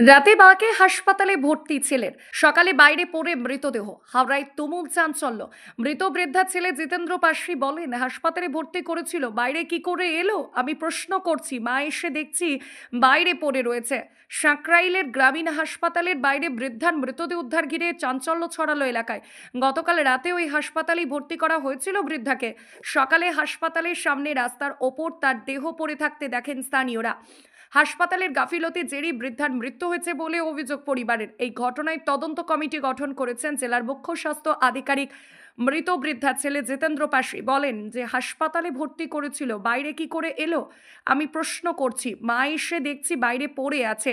রাতে বাঁকে হাসপাতালে ভর্তি ছেলের সকালে বাইরে পড়ে মৃতদেহ। হাওড়ায় তুমুল চাঞ্চল্য। মৃত বৃদ্ধা ছেলে জিতেন্দ্র পাশি বলেন, হাসপাতালে ভর্তি করেছিল। বাইরে কি করে এলো? আমি প্রশ্ন করছি। মা এসে দেখছি বাইরে পড়ে রয়েছে। সাঁকরাইলের গ্রামীণ হাসপাতালের বাইরে বৃদ্ধার মৃতদেহ উদ্ধার ঘিরে চাঞ্চল্য ছড়ালো এলাকায়। গতকাল রাতে ওই হাসপাতালেই ভর্তি করা হয়েছিল বৃদ্ধাকে। সকালে হাসপাতালের সামনে রাস্তার ওপর তার দেহ পড়ে থাকতে দেখেন স্থানীয়রা। হাসপাতালের গাফিলতি জেরি বৃদ্ধার মৃত্যু হয়েছে বলে অভিযোগ পরিবারের। এই ঘটনায় তদন্ত কমিটি গঠন করেছেন জেলার মুখ্য স্বাস্থ্য আধিকারিক মৃত বৃদ্ধা ছেলে জিতেন্দ্র পাশি। বলেন যে, হাসপাতালে ভর্তি করেছিল, বাইরে কি করে এলো? আমি প্রশ্ন করছি, মা এসে দেখছি বাইরে পড়ে আছে।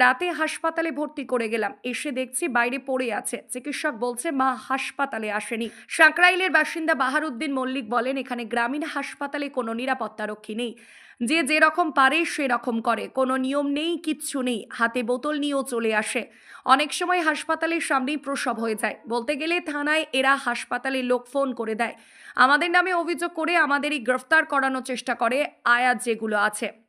রাতে হাসপাতালে ভর্তি করে গেলাম, এসে দেখছি বাইরে পড়ে আছে। চিকিৎসক বলছে, মা হাসপাতালে আসেনি। সাঁকরাইলের বাসিন্দা বাহারুদ্দিন মল্লিক বলেন, এখানে গ্রামীণ হাসপাতালে কোনো নিরাপত্তারক্ষী নেই। যে যেরকম পারে সেরকম করে। কোনো নিয়ম নেই, কিচ্ছু নেই। হাতে বোতল নিয়েও চলে আসে। অনেক সময় হাসপাতালের সামনেই প্রসব হয়ে যায়। বলতে গেলে থানায় এরা হাসপাতালে লোক ফোন করে দেয়। আমাদের নামে অভিযোগ করে আমাদেরই গ্রেফতার করানোর চেষ্টা করে আয়াত যেগুলো আছে।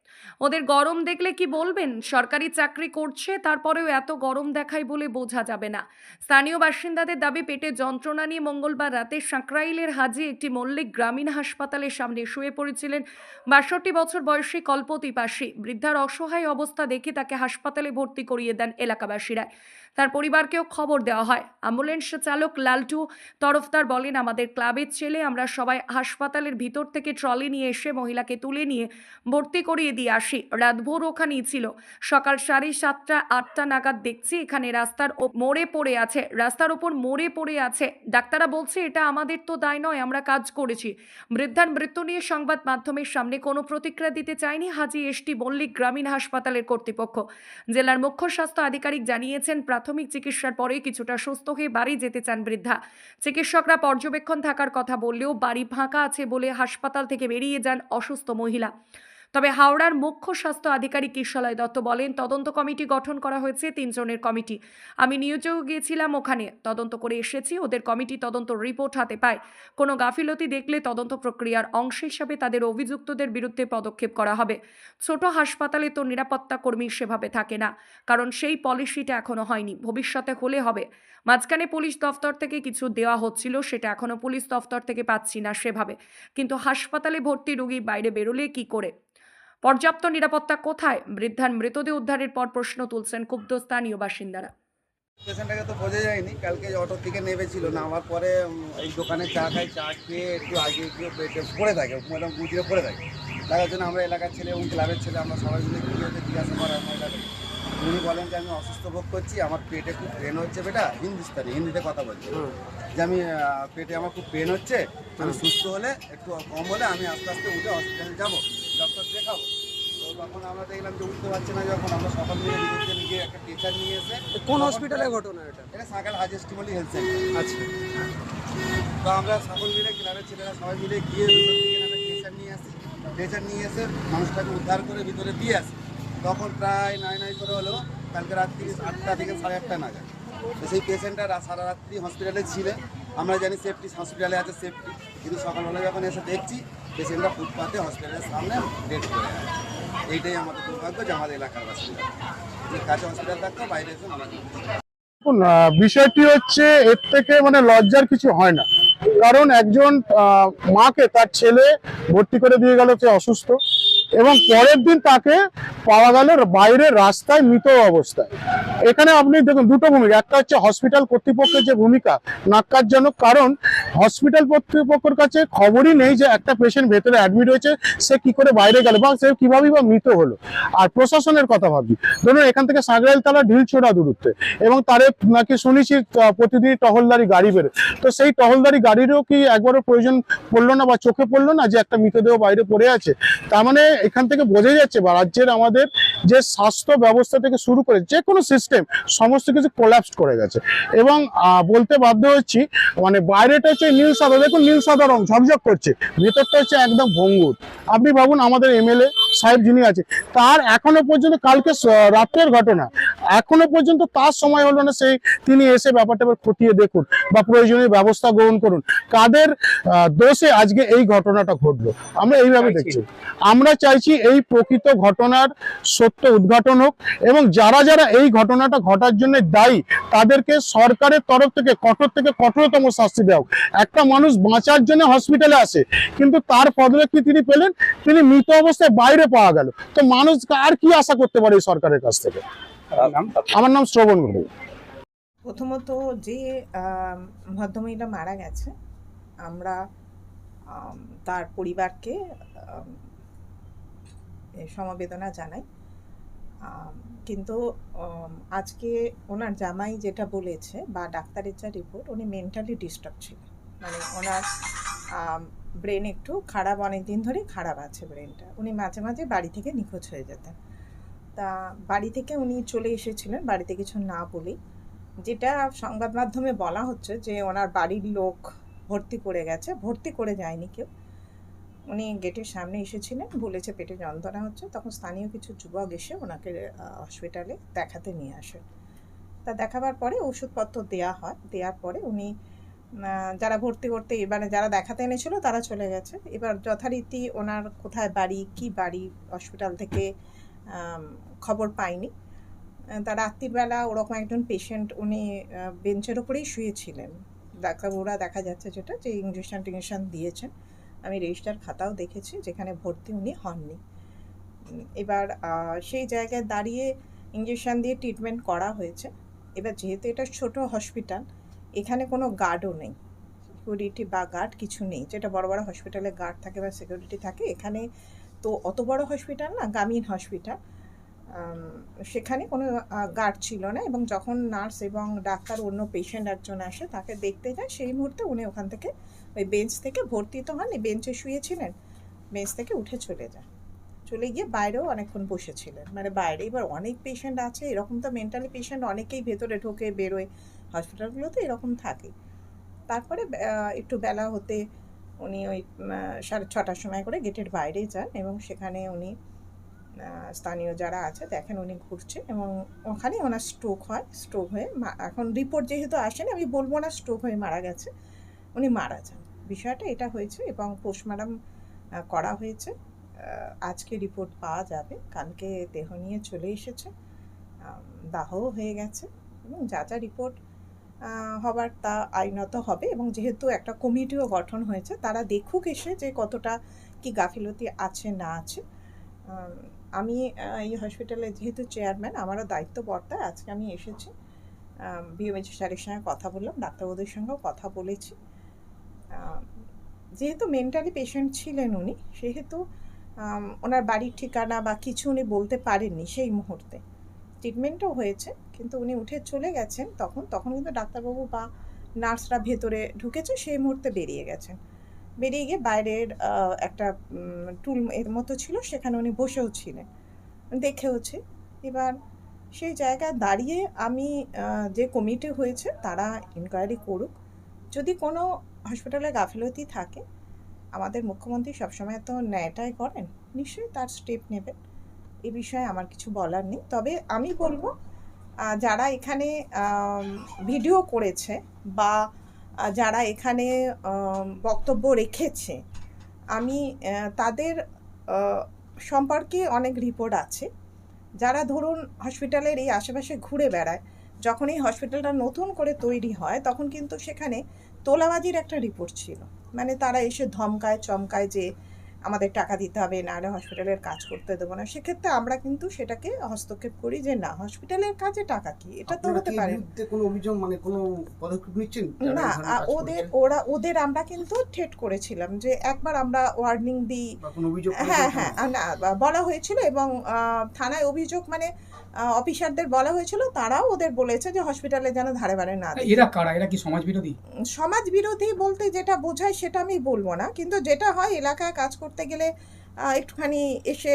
ওদের গরম দেখলে কি বলবেন? সরকারি চাকরি করছে, তারপরেও এত গরম দেখায় বলে বোঝা যাবে না। স্থানীয় বাসিন্দাদের দাবি, পেটে যন্ত্রণা নিয়ে মঙ্গলবার রাতে সাঁকরাইলের হাজি একটি মল্লিক গ্রামীণ হাসপাতালের সামনে শুয়ে পড়েছিলেন বাষট্টি বছর বয়সী কল্পতি পাশি বৃদ্ধার অসহায় অবস্থা দেখে তাকে হাসপাতালে ভর্তি করিয়ে দেন এলাকাবাসীরা। তার পরিবারকেও খবর দেওয়া হয়। অ্যাম্বুলেন্স চালক লালটু তরফদার বলেন, আমাদের ক্লাবের ছেলে আমরা সবাই হাসপাতালের ভিতর থেকে ট্রলি নিয়ে এসে মহিলাকে তুলে নিয়ে ভর্তি করিয়ে দিয়ে আসি। রাতভোর ওখানেই ছিল। সকাল সাড়ে সাতটা, আটটা নাগাদ দেখছি এখানে রাস্তার মোড়ে পড়ে আছে। রাস্তার ওপর মোড়ে পড়ে আছে। ডাক্তাররা বলছে, এটা আমাদের তো দায় নয়, আমরা কাজ করেছি। বৃদ্ধার মৃত্যু নিয়ে সংবাদ মাধ্যমের সামনে কোনো প্রতিক্রিয়া দিতে চায়নি হাজি এসটি মল্লিক, গ্রামীণ হাসপাতালের কর্তৃপক্ষ। জেলার মুখ্য স্বাস্থ্য আধিকারিক জানিয়েছেন, প্রাথমিক চিকিৎসার পরে কিছুটা সুস্থ হয়ে বাড়ি যেতে চান বৃদ্ধা। চিকিৎসকরা পর্যবেক্ষণ থাকার কথা বললেও বাড়ি ফাঁকা আছে বলে হাসপাতাল থেকে বেরিয়ে যান অসুস্থ মহিলা। তবে হাওড়ার মুখ্য স্বাস্থ্য আধিকারিক কিশলয় দত্ত বলেন, তদন্ত কমিটি গঠন করা হয়েছে তিনজনের কমিটি। আমি নিয়োগেও গিয়েছিলাম ওখানে, তদন্ত করে এসেছি, ওদের কমিটি তদন্ত রিপোর্ট হাতে পায়। কোনো গাফিলতি দেখলে তদন্ত প্রক্রিয়ার অংশ হিসাবে তাদের অভিযুক্তদের বিরুদ্ধে পদক্ষেপ করা হবে। ছোট হাসপাতালে তো নিরাপত্তা কর্মী সেভাবে থাকে না, কারণ সেই পলিসিটা এখনও হয়নি, ভবিষ্যতে হলে হবে। মাঝখানে পুলিশ দফতর থেকে কিছু দেওয়া হচ্ছিল, সেটা এখনও পুলিশ দফতর থেকে পাচ্ছি না সেভাবে। কিন্তু হাসপাতালে ভর্তি রোগী বাইরে বেরোলে কি করে? পর্যাপ্ত নিরাপত্তা কোথায়? বৃদ্ধার মৃতদেহ উদ্ধারের পর প্রশ্ন তুলছেন ক্ষুব্ধ স্থানীয় বাসিন্দারা। পেশেন্টটাকে তো বোঝা যায়নি কালকে অটো থেকে নেমেছিল নামার পরে এই দোকানে চা খাই চা খেয়ে একটু আগে একটু পেটে পড়ে থাকে মানে গুজিয়ে পড়ে থাকে। তার জন্য আমরা এলাকার ছেলে এবং ক্লাবের ছেলে আমরা সবাই মিলে গিয়ে ওকে জিজ্ঞাসা করার মহিলাকে উনি বলেন যে আমি অসুস্থ ভোগ করছি আমার পেটে খুব পেন হচ্ছে বেটা হিন্দুস্তানি হিন্দিতে কথা বলছি। যে আমি পেটে আমার খুব পেন হচ্ছে আমি সুস্থ হলে একটু কম হলে আমি আস্তে আস্তে উঠে হসপিটালে যাব ডক্টর দেখাবো। তো তখন আমরা দেখলাম যে উঠতে পারছে না যখন আমরা সকাল গিয়ে একটা টিচার নিয়ে এসে কোন হসপিটালে ঘটনা এটা? এটা সাকাল হাজি স্টিমলি হেলথ সেন্টার আচ্ছা। তো আমরা সকল মিলে ক্লাবের ছেলেরা সবাই মিলে গিয়ে টিচার নিয়ে আসি। টিচার নিয়ে এসে মানুষটাকে উদ্ধার করে ভিতরে দিয়ে আসি। তখন প্রায় নয় নয় করে হলো কালকে রাত্রি আটটা থেকে সাড়ে আটটা নাগাদ। সেই পেশেন্টটা সারা রাত্রি হসপিটালে ছিল। আমরা জানি সেফটি হসপিটালে আছে সেফটি কিন্তু সকালবেলা যখন এসে দেখছি পেশেন্টটা ফুটপাতে হসপিটালের সামনে ডেট করে এইটাই আমাদের দুর্ভাগ্য যে আমাদের এলাকার বাসিন্দা। কাছে হসপিটাল থাকতো, বাইরে এসে মারা বিষয়টি হচ্ছে, এর থেকে মানে লজ্জার কিছু হয় না। কারণ একজন মাকে তার ছেলে ভর্তি করে দিয়ে গেল, সে অসুস্থ। এবং পরের দিন তাকে পাওয়া গেল বাইরে রাস্তায় মৃত অবস্থায়। এখানে আপনি দেখুন দুটো ভূমিকা। একটা হচ্ছে হসপিটাল কর্তৃপক্ষের যে ভূমিকা, নাক্কারজনক কারণ হসপিটাল কর্তৃপক্ষের কাছে খবরই নেই যে একটা পেশেন্ট ভেতরে অ্যাডমিট হয়েছে, সে কি করে বাইরে গেল বা সে কীভাবে বা মৃত হলো। আর প্রশাসনের কথা ভাবছি। ধরুন এখান থেকে সাগরাইল তালা ঢিলছোড়া দূরত্বে এবং তারে নাকি শুনেছি প্রতিদিন টহলদারি গাড়ি বেরো তো সেই টহলদারি গাড়িরও কি একবারও প্রয়োজন পড়ল না বা চোখে পড়ল না যে একটা মৃতদেহ বাইরে পড়ে আছে? তার মানে এখান থেকে বোঝা যাচ্ছে বা রাজ্যের আমাদের যে স্বাস্থ্য ব্যবস্থা থেকে শুরু করে যে কোনো সিস্টেম সমস্ত কিছু কোলাপস করে গেছে। এবং বলতে বাধ্য হচ্ছি মানে বাইরেটা হচ্ছে নীল সাদা। দেখুন নীল সাদা রং ঝকঝক করছে। ভেতরটা হচ্ছে একদম ভঙ্গুর। আপনি ভাবুন আমাদের এমএলএ সাহেব যিনি আছে তার এখনও পর্যন্ত কালকে রাত্রের ঘটনা। এখনও পর্যন্ত তার সময় হলো না সেই তিনি এসে ব্যাপারটা খতিয়ে দেখুন বা প্রয়োজনীয় ব্যবস্থা গ্রহণ করুন। কাদের দোষে আজকে এই ঘটনাটা ঘটলো? আমরা এইভাবে দেখছি। আমরা চাইছি এই প্রকৃত ঘটনার সত্য উদ্ঘাটন হোক এবং যারা যারা এই ঘটনাটা ঘটার জন্য দায়ী তাদেরকে সরকারের তরফ থেকে কঠোর থেকে কঠোরতম শাস্তি দেওয়া হোক। একটা মানুষ বাঁচার জন্য হসপিটালে আসে কিন্তু তার পদক্ষেপ তিনি পেলেন তিনি মৃত অবস্থায় বাইরে পাওয়া গেল। তো মানুষ আর কি আশা করতে পারে এই সরকারের কাছ থেকে? আমার নাম শ্রবণ গুরু প্রথমত যে ভদ্রমহিলা মারা গেছে আমরা তার পরিবারকে সমবেদনা জানাই। কিন্তু আজকে ওনার জামাই যেটা বলেছে বা ডাক্তারের যা রিপোর্ট উনি মেন্টালি ডিস্টার্ব ছিল। মানে ওনার ব্রেন একটু খারাপ অনেক দিন ধরেই খারাপ আছে ব্রেনটা উনি মাঝে মাঝে বাড়ি থেকে নিখোঁজ হয়ে যেতেন। তা বাড়ি থেকে উনি চলে এসেছিলেন, বাড়িতে কিছু না বলেই। যেটা সংবাদ মাধ্যমে বলা হচ্ছে যে, ওনার বাড়ির লোক ভর্তি করে গেছে। ভর্তি করে যায়নি কেউ। উনি গেটের সামনে এসেছিলেন, বলেছে পেটে যন্ত্রণা হচ্ছে, তখন স্থানীয় কিছু যুবক এসে ওনাকে হসপিটালে দেখাতে নিয়ে আসে। তা দেখাবার পরে ওষুধপত্র দেয়া হয় দেওয়ার পরে উনি যারা ভর্তি করতে এবারে যারা দেখাতে এনেছিল তারা চলে গেছে। এবার যথারীতি ওনার কোথায় বাড়ি, কি বাড়ি হসপিটাল থেকে খবর পাইনি। তা রাত্রিবেলা ওরকম একজন পেশেন্ট উনি বেঞ্চের ওপরেই শুয়েছিলেন। ডাক্তারবাবুরা দেখা যাচ্ছে যেটা যে ইঞ্জেকশন টিঞ্জেকশন দিয়েছেন। আমি রেজিস্টার খাতাও দেখেছি, যেখানে ভর্তি উনি হননি। এবার সেই জায়গায় দাঁড়িয়ে ইঞ্জেকশান দিয়ে ট্রিটমেন্ট করা হয়েছে। এবার যেহেতু এটা ছোট হসপিটাল এখানে কোনো গার্ডও নেই। সিকিউরিটি বা গার্ড কিছু নেই। যেটা বড় বড় হসপিটালে গার্ড থাকে বা সিকিউরিটি থাকে, এখানে তো অত বড় হসপিটাল না গ্রামীণ হসপিটাল সেখানে কোনো গার্ড ছিল না এবং যখন নার্স এবং ডাক্তার অন্য পেশেন্ট একজন আসে, তাকে দেখতে যায়, সেই মুহূর্তে উনি ওখান থেকে ওই বেঞ্চ থেকে ভর্তি তো হন বেঞ্চে শুয়েছিলেন। বেঞ্চ থেকে উঠে চলে যায় চলে গিয়ে বাইরেও অনেকক্ষণ বসেছিলেন। মানে বাইরে এবার অনেক পেশেন্ট আছে, এরকম তো মেন্টালি পেশেন্ট অনেকেই ভেতরে ঢোকে, বেরোয়। হসপিটালগুলোতে এরকম থাকে। তারপরে একটু বেলা হতে উনি ওই সাড়ে ছটার সময় করে গেটের বাইরে যান এবং সেখানে উনি স্থানীয় যারা আছে দেখেন উনি ঘুরছে এবং ওখানে ওনার স্ট্রোক হয় স্ট্রোক হয়ে এখন রিপোর্ট যেহেতু আসেনি, আমি বলব না স্ট্রোক হয়ে মারা গেছে। উনি মারা যান। বিষয়টা এটা হয়েছে এবং পোস্টমার্টম করা হয়েছে। আজকে রিপোর্ট পাওয়া যাবে। কালকে দেহ নিয়ে চলে এসেছে। দাহও হয়ে গেছে এবং যা যা রিপোর্ট হবার তা আইনত হবে এবং যেহেতু একটা কমিটিও গঠন হয়েছে, তারা দেখুক এসে যে কতটা কি গাফিলতি আছে, না আছে। আমি এই হসপিটালে যেহেতু চেয়ারম্যান, আমারও দায়িত্ব বর্তায় আজকে আমি এসেছি। বিএমএইচ স্যারের সঙ্গে কথা বললাম, ডাক্তারবাবুদের সঙ্গেও কথা বলেছি। যেহেতু মেন্টালি পেশেন্ট ছিলেন উনি, সেহেতু ওনার বাড়ির ঠিকানা বা কিছু উনি বলতে পারেননি সেই মুহূর্তে। ট্রিটমেন্টও হয়েছে, কিন্তু উনি উঠে চলে গেছেন তখন তখন কিন্তু ডাক্তারবাবু বা নার্সরা ভেতরে ঢুকেছে, সেই মুহূর্তে বেরিয়ে গেছেন। বেরিয়ে গিয়ে বাইরের একটা টুল এর মতো ছিল, সেখানে উনি বসেও ছিলেন, দেখেওছে। এবার সেই জায়গায় দাঁড়িয়ে আমি যে কমিটি হয়েছে, তারা ইনকোয়ারি করুক। যদি কোনো হসপিটালে গাফিলতি থাকে। আমাদের মুখ্যমন্ত্রী সবসময় তো ন্যায়টাই করেন। নিশ্চয়ই তার স্টেপ নেবেন। এ বিষয়ে আমার কিছু বলার নেই। তবে আমি বলব যারা এখানে ভিডিও করেছে বা যারা এখানে বক্তব্য রেখেছে, আমি তাদের সম্পর্কে অনেক রিপোর্ট আছে। যারা ধরুন হসপিটালের এই আশেপাশে ঘুরে বেড়ায়, যখন এই হসপিটালটা নতুন করে তৈরি হয়, তখন কিন্তু সেখানে তোলাবাজির একটা রিপোর্ট ছিল। মানে তারা এসে ধমকায় চমকায় যে আমাদের টাকা দিতে হবে নাহলে হসপিটালের কাজ করতে দেবো না। সেক্ষেত্রে আমরা কিন্তু সেটাকে হস্তক্ষেপ করি যে না হসপিটালের কাজে টাকা কি? এটা তো হতে পারে। কোনো অভিযোগ মানে কোনো পদক্ষেপ নিচ্ছেন? না ওদের ওরা ওদের আমরা কিন্তু ঠেট করেছিলাম যে একবার আমরা ওয়ার্নিং দিই। কোনো অভিযোগ হ্যাঁ হ্যাঁ না বলা হয়েছিল এবং থানায় অভিযোগ মানে অফিসারদের বলা হয়েছিল তারাও ওদের বলেছে যে হসপিটালে যেন ধারে বারে না এরা কারা? এরা কি সমাজ বিরোধী সমাজ বিরোধী বলতে যেটা বোঝায় সেটা আমি বলব না কিন্তু যেটা হয় এলাকায় কাজ করতে গেলে একটুখানি এসে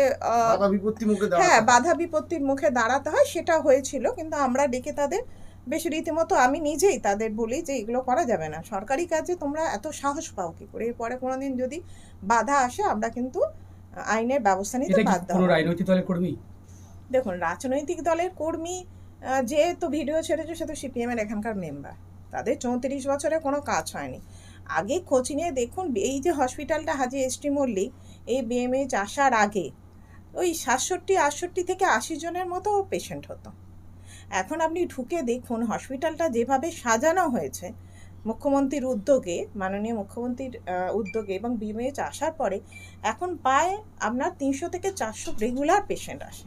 হ্যাঁ বাধা বিপত্তির মুখে দাঁড়াতে হয় সেটা হয়েছিল কিন্তু আমরা ডেকে তাদের বেশ রীতিমতো আমি নিজেই তাদের বলি যে এগুলো করা যাবে না। সরকারি কাজে তোমরা এত সাহস পাও কি করে? এরপরে কোনোদিন যদি বাধা আসে আমরা কিন্তু আইনের ব্যবস্থা নিতে বাধ্য হব। রাজনৈতিক দলের কর্মী? দেখুন রাজনৈতিক দলের কর্মী আহ, যেহেতু ভিডিও ছেড়েছে সে তো সিপিএম এর এখানকার মেম্বার তাদের চৌত্রিশ বছরে কোনো কাজ হয়নি। আগে খোঁজ নিয়ে দেখুন এই যে হসপিটালটা হাজি এসটি মল্লিক এই বিএমএইচ আসার আগে ওই সাতষট্টি আটষট্টি থেকে আশি জনের মতো পেশেন্ট হতো। এখন আপনি ঢুকে দেখুন হসপিটালটা যেভাবে সাজানো হয়েছে মুখ্যমন্ত্রীর উদ্যোগে মাননীয় মুখ্যমন্ত্রীর উদ্যোগে এবং বিমেচ আসার পরে এখন প্রায় আপনার তিনশো থেকে চারশো রেগুলার পেশেন্ট আসে।